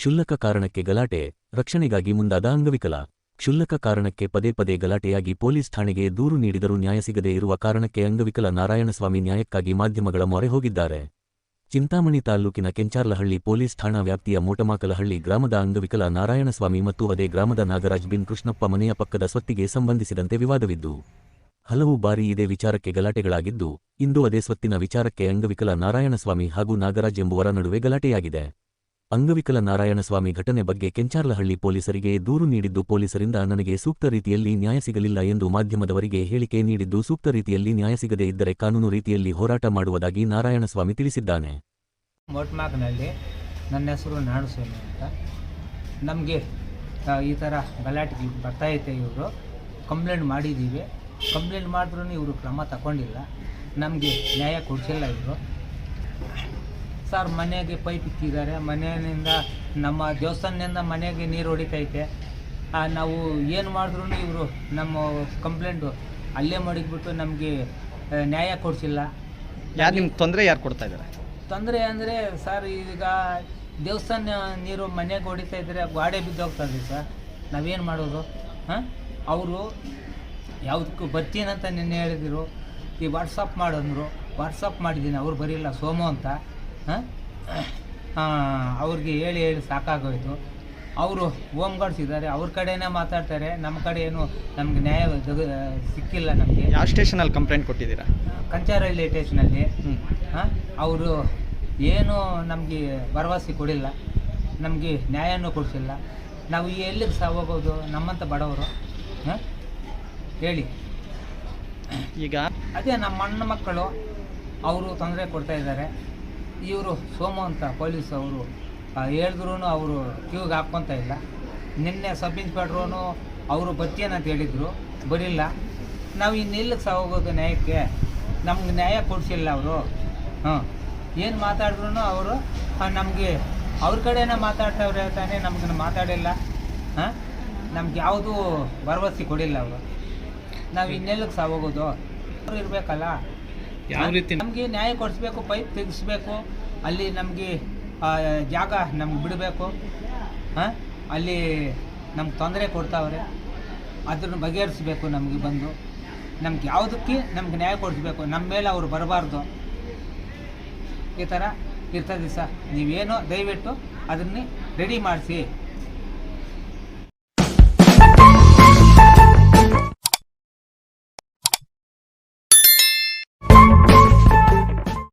ಕ್ಷುಲ್ಲಕ ಕಾರಣಕ್ಕೆ ಗಲಾಟೆ, ರಕ್ಷಣೆಗಾಗಿ ಮುಂದಾದ ಅಂಗವಿಕಲ. ಕ್ಷುಲ್ಲಕ ಕಾರಣಕ್ಕೆ ಪದೇ ಪದೇ ಗಲಾಟೆಯಾಗಿ ಪೊಲೀಸ್ ಠಾಣೆಗೆ ದೂರು ನೀಡಿದರೂ ನ್ಯಾಯ ಸಿಗದೇ ಇರುವ ಕಾರಣಕ್ಕೆ ಅಂಗವಿಕಲ ನಾರಾಯಣಸ್ವಾಮಿ ನ್ಯಾಯಕ್ಕಾಗಿ ಮಾಧ್ಯಮಗಳ ಮೊರೆ ಹೋಗಿದ್ದಾರೆ. ಚಿಂತಾಮಣಿ ತಾಲ್ಲೂಕಿನ ಕೆಂಚಾರ್ಲಹಳ್ಳಿ ಪೊಲೀಸ್ ಠಾಣಾ ವ್ಯಾಪ್ತಿಯ ಮೋಟಮಾಕಲಹಳ್ಳಿ ಗ್ರಾಮದ ಅಂಗವಿಕಲ ನಾರಾಯಣಸ್ವಾಮಿ ಮತ್ತು ಅದೇ ಗ್ರಾಮದ ನಾಗರಾಜ್ ಬಿನ್ ಕೃಷ್ಣಪ್ಪ ಮನೆಯ ಪಕ್ಕದ ಸ್ವತ್ತಿಗೆ ಸಂಬಂಧಿಸಿದಂತೆ ವಿವಾದವಿದ್ದು. ಹಲವು ಬಾರಿ ಇದೇ ವಿಚಾರಕ್ಕೆ ಗಲಾಟೆಗಳಾಗಿದ್ದು, ಇಂದು ಅದೇ ಸ್ವತ್ತಿನ ವಿಚಾರಕ್ಕೆ ಅಂಗವಿಕಲ ನಾರಾಯಣಸ್ವಾಮಿ ಹಾಗೂ ನಾಗರಾಜ್ ಎಂಬುವರ ನಡುವೆ ಗಲಾಟೆಯಾಗಿದೆ. ಅಂಗವಿಕಲ ನಾರಾಯಣಸ್ವಾಮಿ ಘಟನೆ ಬಗ್ಗೆ ಕೆಂಚಾರ್ಲಹಳ್ಳಿ ಪೊಲೀಸರಿಗೆ ದೂರು ನೀಡಿದ್ದು ಪೊಲೀಸರಿಂದ ನನಗೆ ಸೂಕ್ತ ರೀತಿಯಲ್ಲಿ ನ್ಯಾಯ ಸಿಗಲಿಲ್ಲ ಎಂದು ಮಾಧ್ಯಮದವರಿಗೆ ಹೇಳಿಕೆ ನೀಡಿದ್ದು ಸೂಕ್ತ ರೀತಿಯಲ್ಲಿ ನ್ಯಾಯ ಸಿಗದೇ ಇದ್ದರೆ ಕಾನೂನು ರೀತಿಯಲ್ಲಿ ಹೋರಾಟ ಮಾಡುವುದಾಗಿ ನಾರಾಯಣಸ್ವಾಮಿ ತಿಳಿಸಿದ್ದಾನೆ. ಮೋಟ್ಮಾಕ್ನಲ್ಲಿ ನನ್ನ ಹೆಸರು ನಾಣಸ್ವಾಮಿ ಅಂತ. ನಮಗೆ ಈ ಥರ ಗಲಾಟೆ ಬರ್ತಾಯಿದೆ ಇವರು. ಕಂಪ್ಲೇಂಟ್ ಮಾಡಿದ್ದೀವಿ. ಕಂಪ್ಲೇಂಟ್ ಮಾಡಿದ್ರೂ ಇವರು ಕ್ರಮ ತಗೊಂಡಿಲ್ಲ. ನಮಗೆ ನ್ಯಾಯ ಕೊಡಿಸಿಲ್ಲ ಇವರು. ಸರ್ ಮನೆಗೆ ಪೈಪ್ ಇಕ್ಕಿದ್ದಾರೆ ಮನೆಯಿಂದ ನಮ್ಮ ದೇವಸ್ಥಾನದಿಂದ ಮನೆಗೆ ನೀರು ಹೊಡಿತೈತೆ. ನಾವು ಏನು ಮಾಡಿದ್ರು ಇವರು ನಮ್ಮ ಕಂಪ್ಲೇಂಟು ಅಲ್ಲೇ ಮಡಗಿಬಿಟ್ಟು ನಮಗೆ ನ್ಯಾಯ ಕೊಡಿಸಿಲ್ಲ. ಯಾರು ನಿಮ್ಗೆ ತೊಂದರೆ ಯಾರು ಕೊಡ್ತಾ ಇದ್ದಾರೆ ತೊಂದರೆ ಅಂದರೆ ಸರ್ ಈಗ ದೇವಸ್ಥಾನ ನೀರು ಮನೆಗೆ ಹೊಡಿತಾ ಇದ್ದರೆ ಗಾಡೆ ಬಿದ್ದೋಗ್ತದೆ ಸರ್. ನಾವೇನು ಮಾಡೋದು? ಹಾಂ? ಅವರು ಯಾವುದಕ್ಕೂ ಬರ್ತೀನಂತ ನಿನ್ನೆ ಹೇಳಿದ್ರು. ಈ ವಾಟ್ಸಪ್ ಮಾಡಿದ್ರು. ವಾಟ್ಸಪ್ ಮಾಡಿದ್ದೀನಿ. ಅವ್ರು ಬರೀಲ್ಲ. ಸೋಮು ಅಂತ. ಅವ್ರಿಗೆ ಹೇಳಿ ಹೇಳಿ ಸಾಕಾಗೋಯ್ತು. ಅವರು ಹೋಮ್ ಗಾರ್ಡ್ಸ್ ಇದ್ದಾರೆ ಅವ್ರ ಕಡೆನೇ ಮಾತಾಡ್ತಾರೆ ನಮ್ಮ ಕಡೆ ಏನು ನಮ್ಗೆ ನ್ಯಾಯ ಜಗ ಸಿಕ್ಕಿಲ್ಲ ನಮಗೆ. ಯಾವ ಸ್ಟೇಷನಲ್ಲಿ ಕಂಪ್ಲೇಂಟ್ ಕೊಟ್ಟಿದ್ದೀರಾ? ಕಂಚಾರಹಳ್ಳಿ ಸ್ಟೇಷನಲ್ಲಿ. ಹ್ಞೂ ಅವರು ಏನು ನಮಗೆ ಭರವಸೆ ಕೊಡಿಲ್ಲ ನಮಗೆ ನ್ಯಾಯನೂ ಕೊಡಿಸಿಲ್ಲ. ನಾವು ಎಲ್ಲಿಗೆ ಸಹ ಹೋಗೋದು ನಮ್ಮಂಥ ಬಡವರು? ಹಾಂ? ಹೇಳಿ. ಈಗ? ಅದೇ ನಮ್ಮ ಅಣ್ಣ ಮಕ್ಕಳು ಅವರು ತೊಂದರೆ ಕೊಡ್ತಾ ಇದ್ದಾರೆ. ಇವರು ಸೋಮು ಅಂತ ಪೊಲೀಸ್ ಅವರು ಹೇಳಿದ್ರು ಅವರು ಕ್ಯೂಗೆ ಹಾಕ್ಕೊತ ಇಲ್ಲ. ನಿನ್ನೆ ಸಬ್ ಇನ್ಸ್ಪೆಕ್ಟ್ರೂ ಅವರು ಅಂತ ಹೇಳಿದರು. ಬರಿಲ್ಲ. ನಾವು ಇನ್ನೆಲ್ಲಿಗೆ ಸಹ ಹೋಗೋದು ನ್ಯಾಯಕ್ಕೆ. ನಮ್ಗೆ ನ್ಯಾಯ ಕೊಡಿಸಿಲ್ಲ ಅವರು. ಹಾಂ ಏನು ಮಾತಾಡಿದ್ರು ಅವರು ನಮಗೆ ಅವ್ರ ಕಡೆನೇ ಮಾತಾಡ್ತವ್ರೆ ತಾನೇ ನಮ್ಗೆ ಮಾತಾಡಿಲ್ಲ. ಹಾಂ? ನಮ್ಗೆ ಯಾವುದೂ ಭರವಸೆ ಕೊಡಿಲ್ಲ ಅವರು. ನಾವು ಇನ್ನೆಲ್ಲಿಗೆ ಸಹ ಹೋಗೋದು? ಅವ್ರು ಇರಬೇಕಲ್ಲ. ಯಾವ ರೀತಿ ನಮಗೆ ನ್ಯಾಯ ಕೊಡಿಸ್ಬೇಕು ಪೈಪ್ ತೆಗಿಸ್ಬೇಕು ಅಲ್ಲಿ ನಮಗೆ ಜಾಗ ನಮ್ಗೆ ಬಿಡಬೇಕು ಹಾಂ? ಅಲ್ಲಿ ನಮ್ಗೆ ತೊಂದರೆ ಕೊಡ್ತಾವ್ರೆ ಅದನ್ನು ಬಗೆಹರಿಸ್ಬೇಕು ನಮಗೆ ಬಂದು. ನಮ್ಗೆ ಯಾವುದಕ್ಕೆ ನಮ್ಗೆ ನ್ಯಾಯ ಕೊಡಿಸ್ಬೇಕು ನಮ್ಮ ಮೇಲೆ ಅವ್ರು ಬರಬಾರ್ದು. ಈ ಥರ ಇರ್ತದೆ ಸರ್. ನೀವೇನೋ ದಯವಿಟ್ಟು ಅದನ್ನೇ ರೆಡಿ ಮಾಡಿಸಿ.